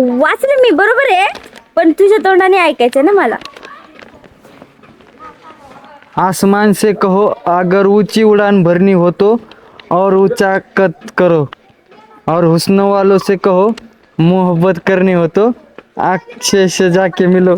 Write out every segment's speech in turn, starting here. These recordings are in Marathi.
वाचलं मी बरोबर आहे. पण तुझ्या तोंडाने ऐकायचं ना मला. आसमान से कहो अगर ऊंची उड़ान भरनी हो तो और ऊंचा कद करो. और हुस्न वालों से कहो मोहब्बत करनी हो तो अक्षय से जाके मिलो.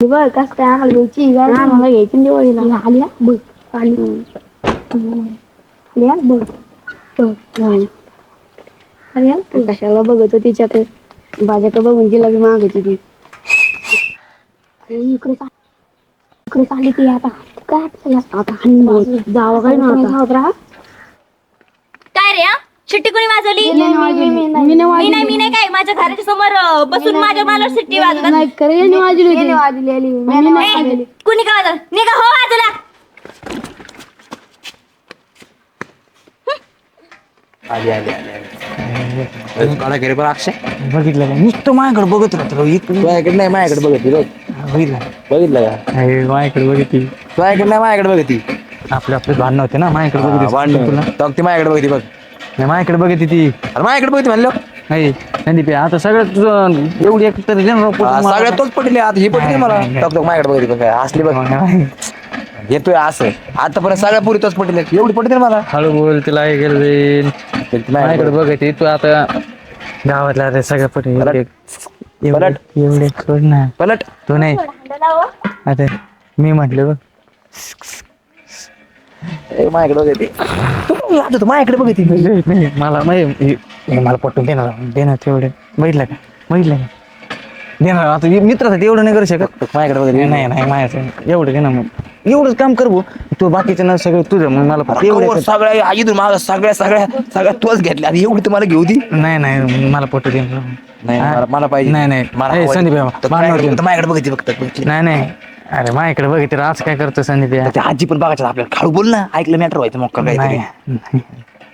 बघ कस काय आम्हाला घ्यायची आम्हाला घ्यायची दिवाळीला आली ना बघ आली आली बघ अरे कशाला बघत तिच्याकडे माझ्याकडे बघून तिला बी मागायची ती इकडे इकडे चालली ती आता काय आता जावं काय ना आता काय रे हा शिट्टी कोणी वाजवली? मी नाही वाजवली. मी नाही काय? माझ्या घराच्या समोर अं, बसून माझ्या मला शिट्टी वाजवतात? नाही करे यांनी वाजवली होती. वाजवलेली मी नाही ए, वाजवली. कुणी का वाजवलं? निघा हो बाजूला आली आली आली आली. काढा घरी पण अक्षय. बघितलं का? नुसतं माझ्याकडे बघत राहतो इकडे तुझ्याकडे नाही माझ्याकडे बघती बघ. बघितलं. बघितलं का? माझ्याकडे बघितली. तुझ्याकडे नाही माझ्याकडे बघती. आपले आपले भांडण होते ना माझ्याकडे बघितली. तुला? भांडण ती माझ्याकडे बघती बघ. नाही, माझ्याकडे बघितली ती अरे माझ्याकडे बघती म्हणलं. नाही संदीप आता सगळं तुझं एवढी एक तर. सगळ्यात तोच पटली आता ही पटली मला. नाही, नाही. टक टक माझ्याकडे बघती बघ काय असली बघ. नाही. येतोय असं. आतापर्यंत सगळ्या पुरी तोच पटली. एवढी पटली ना मला. हळू बोल तिला हे जाईल ती माझ्याकडे माझ्याकडे बघ. बघत तू आता गावातला आता सगळं पट पलट. एवढे पलट. एवढे सोड ना. पलट. तो नाही. आता मी म्हटलं बघ. माझ्याकडे बघती तू. आता तू माझ्याकडे बघती नाही, मला मला पटून देणार. देणार तेवढे. बघितलं का? बघितलं का? देणार. आता मित्रासाठी एवढं नाही करू शकत. माझ्याकडे बघती नाही नाही माझ्याचं एवढं दे ना मग. एवढंच काम कर तू बाकीचं ना सगळं तुझं. मग मला फक्त एवढं एवढं सगळ्या इथून माग सगळ्या सगळ्या सगळ्या तोच घेतल्या. आणि एवढी तुम्हाला घेऊ दी. नाही नाही मला पटू दे. नाही? मला- मला पाहिजे. नाही. नाही मला. संदीप माझ्याकडे होते. फक्त माझ्याकडे बघती फक्त. बघती. नाही नाही. अरे माझ्याकडे बघ तर आज काय करतो? तर ते आजी पण बघायचं आपल्याला खाऊ बोल ना ऐकलं मॅटर व्हायचं मग काहीतरी नाही.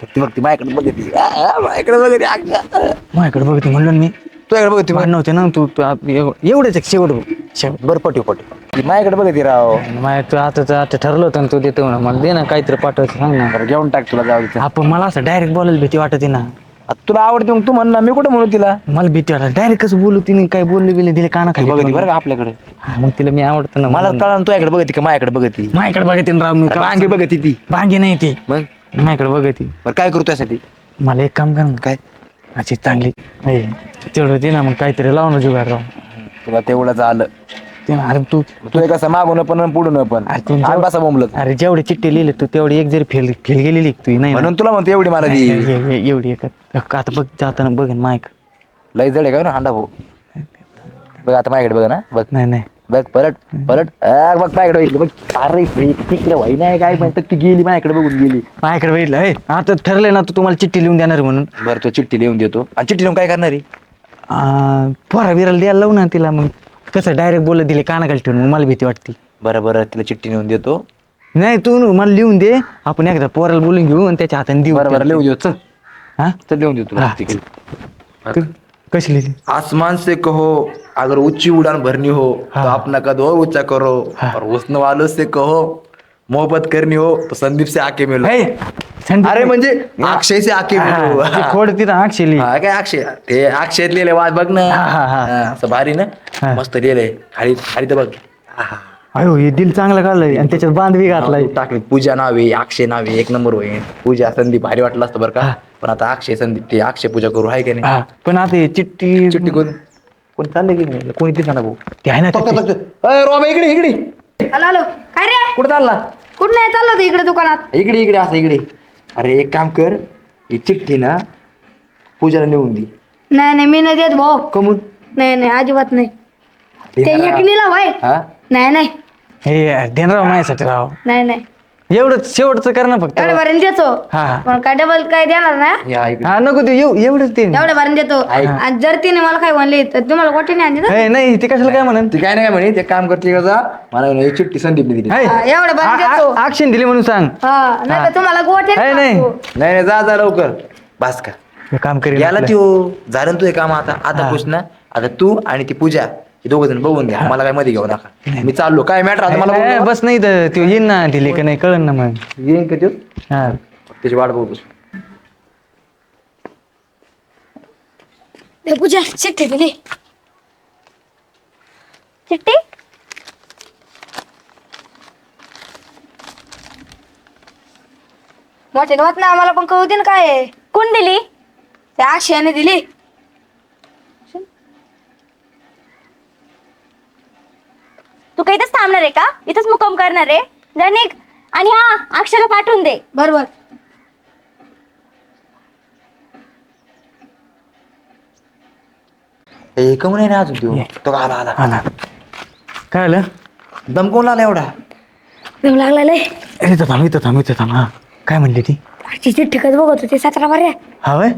तर ती बघती माझ्याकडे बघती. आ, आ, माझ्याकडे बघती अगं. माझ्याकडे बघते म्हणलो मी. तुझ्याकडे बघती भांडण होते ना तू तू आप- एव- एवढेच एक शेवट बरं पटू पटू ती माझ्याकडे बघती राव. माझ्या तू आता तर आता ठरलं होतं ना तू देतो म्हणा मला दे ना काहीतरी पाठवायचं सांग ना. बरं घेऊन टाक तुला जाऊ दे. आपण मला असं डायरेक्ट बोलायला भीती वाटते ना. आता तुला आवडते मग तू म्हण ना मी कुठे म्हणू तिला? मला भीती वाटत डायरेक्ट कसं बोलू तिने काय बोलले बिले दिले काना ती खाली बघती बरं का आपल्याकडे? मग तिला मी आवडतं ना मला मला कळा तुझ्याकडे बघती का माझ्याकडे बघती? माझ्याकडे बघते ना राव मी वांगे बघती ती. भांगी नाही ती. मग? माझ्याकडे बघते. बरं काय करू त्यासाठी? मला एक काम कर ना. काय? अशी चांगली ए, तेवढं दे ना मग काहीतरी लावून जुगार राव. तुला तेवढंच आलं. ते ना, अरे तू तू कसं मागून पण आणि पुढून पण. अरे तू आज बसा बोंबलत अरे जेवढी चिठ्ठी लिहिली तू तेवढी एक जरी फेल फेल गेलेली का तू नाही ना? म्हणून तुला म्हणतो एवढी मला दी ए- ए- ए- एवढी एक आता बघ जाताना बघेन माईक लय जड आहे का ना हांडा भाऊ? बघ आता माझ्याकडे बघ ना बघ. नाही नाही. बघ परत परत आ, बघ माझ्याकडे बघितलं बघ. अरे तिकडे वाई नाही काय म्हणतात ती गेली माझ्याकडे बघून गेली. माझ्याकडे बघितलं ए, आता ठरलंय ना तू तुम्हाला चिठ्ठी लिहून देणार आहे म्हणून. बरं तो चिठ्ठी लिहून देतो. आणि चिठ्ठी लिहून काय करणार आहे? पोरा बिराला द्यायला लावू ना तिला मग. कसं डायरेक्ट बोलत दिले कानाखाली ठेवून मग मला भीती वाटते. बरं बरं तिला चिठ्ठी लिहून देतो. नाही तू न- मला लिहून दे. आपण एकदा पोराला बोलून घेऊ आणि त्याच्या हाताने देऊ. बरं बरं लिहून देतो चल. हा? चल लिहून देतो तुला. हा. चिठ्ठी. तू कशी लिहिली? आसमान से कहो अगर ऊंची उड़ान भरनी हो तो हाँ। अपना कद और ऊंचा करो. और वालों से कहो मोहब्बत करनी हो तो संदीप से आके मिलो हे, संदीप- अरे म्हणजे अक्षय से आके मिलो हा, ती खोड तिथं अक्षली हा काय अक्षय? ते अक्षय लिहिले वाद बघ ना. हा, हा, हा. हा, असं भारी ना. मस्त लिहिलंय खाली खाली तर बघ. आहा. अयो हे दिल चांगलं काढलंय आणि त्याच्यात बांधवी घातलाय. नाव टाकले. पूजा नाव अक्षय नाव एक नंबर होईल पूजा संदीप भारी वाटलं असतं बरं का? पण आता अक्षय संदीप ते अक्षय पूजा करू आहे की नाही? हा, पण आता हे चिठ्ठी चिठ्ठी कोण? कोण चाललंय की नाही? कोणी दिसा ना भाऊ? ते आहे ना ते- अय, रोमा इकडे इकडे. Hello hello. काय रे? कुठे चालला? कुठं नाही चाललो होतं इकडे दुकानात. इकडे इकडे असं इकडे. अरे एक काम कर ही चिठ्ठी ना पूजाला नेऊन दे. नाही नाही मी नाही देत भाऊ. कमून. नाही नाही अजिबात नाही. ते. एकनीला भाई हा? नाही नाही. हे देणार माझ्यासाठी राव. नाही नाही. एवढंच शेवटचं कर ना फक्त. एवढ्या भरून देतो. हा पण काय डबल काय देणार ना? हा नको ते एव- एवढंच ते. एवढ्या भरून देतो. आणि जर तिने मला काय म्हणले तर तुम्हाला गोटे नाही आणले ना? हे, नाही ते कशाला काय म्हणन? ती काय नाही म्हणे ते काम करते का जा. मला म्हणे, एक चिठ्ठी संदीपने दिली. हे, हा, एवढं भरून देतो. ऍक्शन दिली म्हणून सांग. हा नाही तर तुम्हाला गोटे हे, नाही. नाही नाही जा जा लवकर. बास का हे काम करेल याला आपलं. त्यो झालं ना तुझे काम आता. आता खुश ना. आता तू आणि ती पूजा. हे दोघ जण बघून घ्या. मला काय मध्ये घेऊ नका. मी चाललो. काय मॅटर आता मला बोलू? नका. बस नाही तर ते येईन ना दिली का नाही कळन ना मग. येईन का त्यो? हा. त्याची वाट बघू पूजा चिठ्ठी दिली चिट्टी मोठे होत ना आम्हाला पण कळू दे ना काय आहे. कोण दिली? त्या आशयाने दिली. तू काही इथंच थांबणार आहे का? इथंच मुक्काम करणार आहे? जा निघ. आणि हा अक्षरा पाठवून दे. बरोबर. हे कमून आहे ना अजून त्यो तो आला आला. आला. काय आलं? दमकवून आला एवढा. दम लागला लय. इथं थांब इथं थांब इथं थांब. हा. काय म्हणली ती? चिठ्ठी कधी बघत होते सतरा बाऱ्या हा वय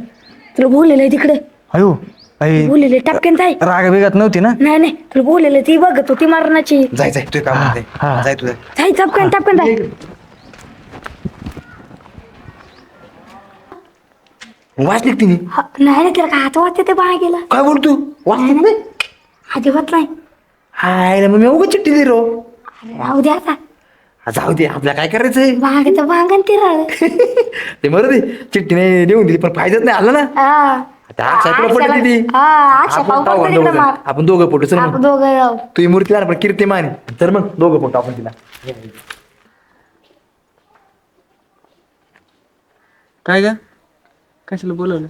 तुला बोललेलं आहे तिकडे. अयो. आई. बोललेले टपक्यान जाय. राग बिगात नव्हती ना? नाही नाही. तुला बोललेलं ती बघत होती मरणाची. जाय जाय तुझे काम आहे. हा. जाय तुझं. जाय टपक्यान टपक्यान जाय. वाचली का तिने? हा, नाही ना तिला काय हात वाटते ते बाहेर गेला? काय बोलतो? वाचली का नाही अजिबात नाही. हाय ना मग मी उगाच चिठ्ठी दे रो अरे राहू दे आता. जाऊ दे आपल्याला काय करायचंय? बागेचं बांगण ती राळ ते बरं दे. चिठ्ठी नाही देऊन दिली पण फायदाच नाही आला ना? अक्षय अक्षय आपण दोघं तिकडे जण. मार आपण दोघं फोटो चल आपण मग दोघं जाऊ. तू ही मूर्ती आण पण कीर्तिमान तर मग दोघं फोटो आपण तिला. काय ग? कशाला बोलवलं?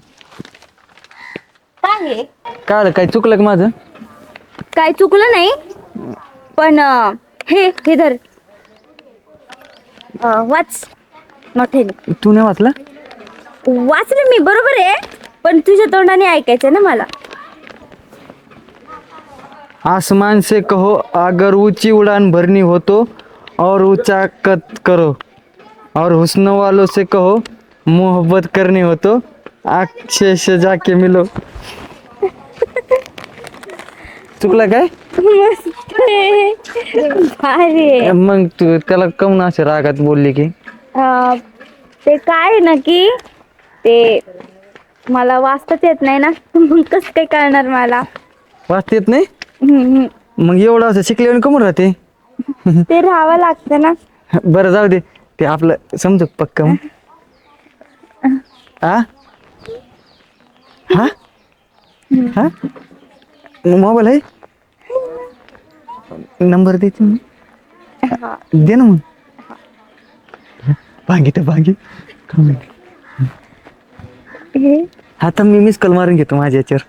काय आहे? काय आलं काय चुकलं का माझं? काय चुकलं नाही पण अं, हे हे धर. अं, वाच. मोठ्याने. तू नाही वाचला? वाचलं मी बरोबर आहे. पण तुझ्या तोंडाने ऐकायचं ना मला आसमान से कहो अगर ऊंची उड़ान भरनी हो तो और ऊंचा कद करो और हुस्न वालों से कहो मोहब्बत करनी हो तो अक्षय से जाके मिलो चुकलं काय मस्त आहे. भारी आहे. मग तू त्याला कमून असे रागात बोलली की अं, ते काय आहे ना की ते मला वाचताच येत नाही ना. मग कसं काय कळणार मला? वाचता येत नाही? हम्म. मग एवढं असं शिकल्यावर कमून राहते. ते राहावं लागतं ना. बरं जाऊ दे. ते आपलं समजू पक्क मग? आ? हा? हा? मोबाईल आहे? नंबर देते मी. दे ना मग. भागी तर भागी. हे आता मी मिस कॉल मारून घेतो माझ्या याच्यावर.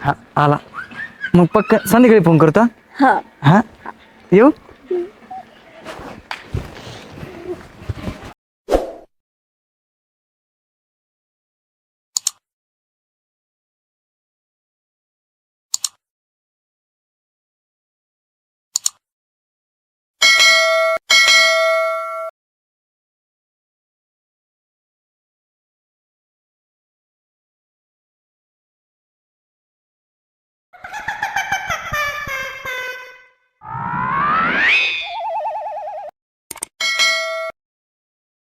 हा आला. मग पक्क संध्याकाळी फोन करता हा. हा? येऊ?